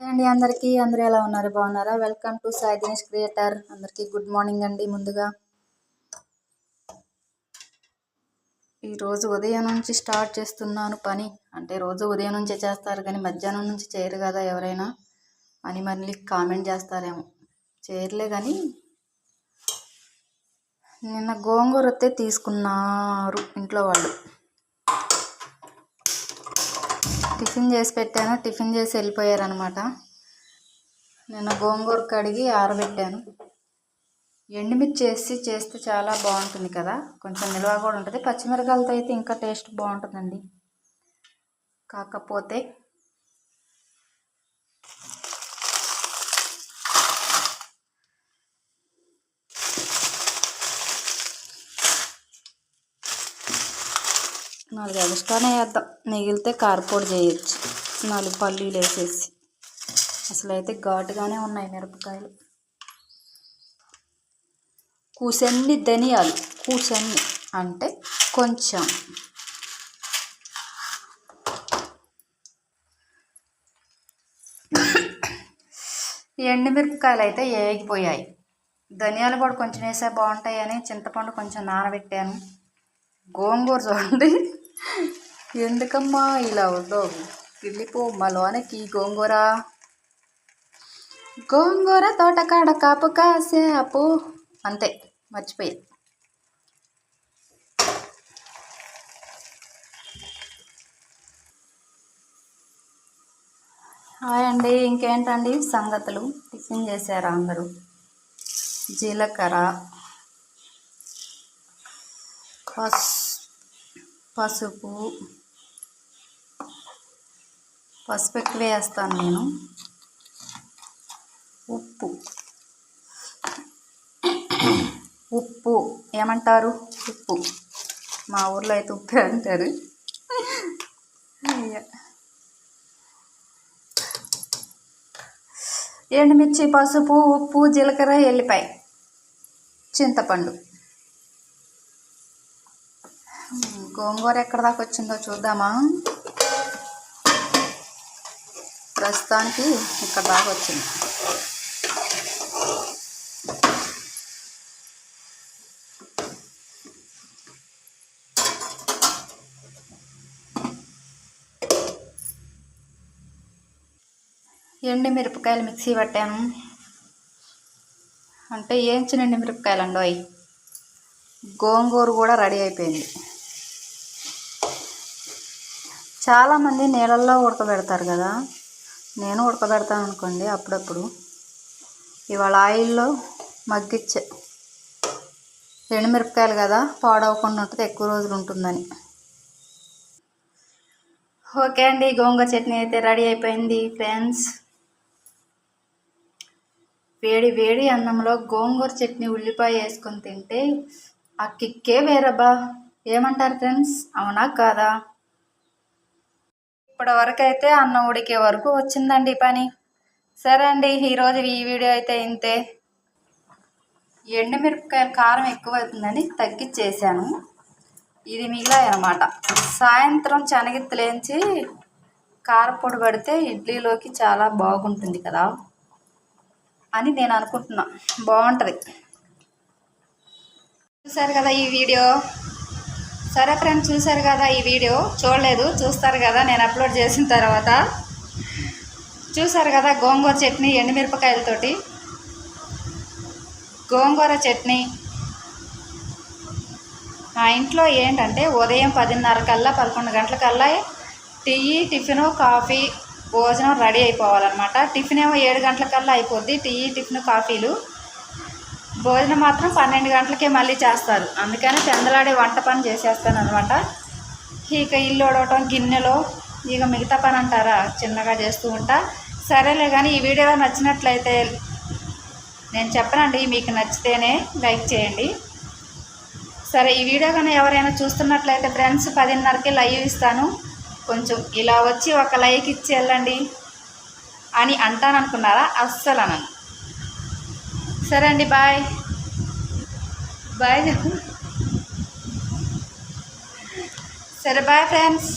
అండి అందరికీ అందరూ ఎలా ఉన్నారు? బాగున్నారా? Welcome to Sai Dinesh creator అందరికీ గుడ్ మార్నింగ్ అండి ముందుగా. ఈరోజు ఉదయం నుంచి స్టార్ట్ చేస్తున్నాను పని. అంటే రోజు ఉదయం నుంచే చేస్తారు కానీ మధ్యాహ్నం నుంచి చేయరు కదా ఎవరైనా. అని మళ్ళీ కామెంట్ చేస్తారేమో. చేయర్లే కానీ నిన్న గోంగూర వస్తే తీసుకున్నారు ఇంట్లో వాళ్ళు. టిఫిన్ చేసి పెట్టాను. టిఫిన్ చేసి వెళ్ళిపోయారనమాట నేను గోంగూర కడిగి ఆరబెట్టాను. ఎండుమిర్చి చేసి చేస్తే చాలా బాగుంటుంది కదా. కొంచెం నిల్వ కూడా ఉంటుంది. పచ్చిమిరకాయలతో అయితే ఇంకా టేస్ట్ బాగుంటుందండి. కాకపోతే నాలుగు ఎక్స్ట్రానే వేద్దాం. మిగిలితే కారపొడి చేయొచ్చు. నాలుగు పల్లీలు వేసేసి. అసలు అయితే ఘాటుగానే ఉన్నాయి మిరపకాయలు. కూసన్ని ధనియాలు. కూసన్ని అంటే కొంచెం. ఎండుమిరపకాయలు అయితే ఏగిపోయాయి. ధనియాలు కూడా కొంచెం వేసే బాగుంటాయని చింతపండు కొంచెం నానబెట్టాను. గోంగూర చూడండి. ఎందుకమ్మా ఇలా అవుతావు వెళ్ళిపో లోనకి గోంగూర. గోంగూర తోటకాడ కాపు కాసేపు అంతే మర్చిపోయి. హాయ్ అండి ఇంకేంటండి సంగతులు? టిఫిన్ చేశారా అందరూ? జీలకర్ర. ఫస్ట్ పసుపు. పసుపు ఎక్కువ వేస్తాను నేను. ఉప్పు. ఉప్పు. ఏమంటారు? ఉప్పు. మా ఊర్లో అయితే ఉప్పు అంటారు. ఎండుమిర్చి పసుపు ఉప్పు జీలకర్ర ఎల్లిపాయ చింతపండు. గోంగూర ఎక్కడ దాకా వచ్చిందో చూద్దామా? ప్రస్తుతానికి ఇక్కడ దాకా వచ్చింది. ఎండి మిరపకాయలు మిక్సీ పట్టాను. అంటే ఏంచిన ఎండి మిరపకాయలు అండి గోంగూర కూడా రెడీ అయిపోయింది. చాలామంది నీళ్ళల్లో ఉడకబెడతారు కదా. నేను ఉడకబెడతాను అనుకోండి అప్పుడప్పుడు. ఇవాళ ఆయిల్లో మగ్గిచ్చే ఎండుమిరపకాయలు కదా పాడవకుండా ఉంటుంది ఎక్కువ రోజులు ఉంటుందని. ఓకే అండి గోంగూర చట్నీ అయితే రెడీ అయిపోయింది ఫ్రెండ్స్. వేడి వేడి అన్నంలో గోంగూర చట్నీ ఉల్లిపాయ వేసుకొని తింటే ఆ కిక్కే వేరబ్బా. ఏమంటారు ఫ్రెండ్స్? అవునా కాదా? ఇప్పటి వరకు అయితే అన్నం ఉడికే వరకు వచ్చిందండి పని. సరే అండి ఈరోజు ఈ వీడియో అయితే ఇంతే. ఎండుమిరపకాయలు కారం ఎక్కువ అవుతుందని తగ్గించేసాను ఇది మిగిలాయి అనమాట సాయంత్రం శనగిత్తలేంచి కారపొడి పడితే ఇడ్లీలోకి చాలా బాగుంటుంది కదా అని నేను అనుకుంటున్నా. బాగుంటుంది. చూసారు కదా ఈ వీడియో? సరే ఫ్రెండ్స్ చూసారు కదా ఈ వీడియో? చూడలేదు చూస్తారు కదా. నేను అప్లోడ్ చేసిన తర్వాత. చూసారు కదా గోంగూర చట్నీ ఎండుమిరపకాయలతోటి? గోంగూర చట్నీ. మా ఇంట్లో ఏంటంటే ఉదయం పదిన్నర కల్లా పదకొండు గంటల కల్లా టీ టిఫిను కాఫీ భోజనం రెడీ అయిపోవాలన్నమాట. టిఫిన్ ఏమో ఏడు గంటల కల్లా అయిపోద్ది. టీ టిఫిన్ కాఫీలు. భోజనం మాత్రం పన్నెండు గంటలకే మళ్ళీ చేస్తారు. అందుకని పెందలాడే వంట పని చేసేస్తాను అనమాట ఇక ఇల్లు ఒడవటం గిన్నెలో ఇక మిగతా పని అంటారా? చిన్నగా చేస్తూ ఉంటా. సరేలే కానీ ఈ వీడియో నచ్చినట్లయితే నేను చెప్పనండి మీకు నచ్చితేనే లైక్ చేయండి. సరే ఈ వీడియో కానీ ఎవరైనా చూస్తున్నట్లయితే ఫ్రెండ్స్ పదిన్నరకి లైవ్ ఇస్తాను. కొంచెం ఇలా వచ్చి ఒక లైక్ ఇచ్చి వెళ్ళండి అని అంటాననుకున్నారా? అస్సలు అనను సరే అండి బాయ్. బాయ్. సరే బాయ్ ఫ్రెండ్స్.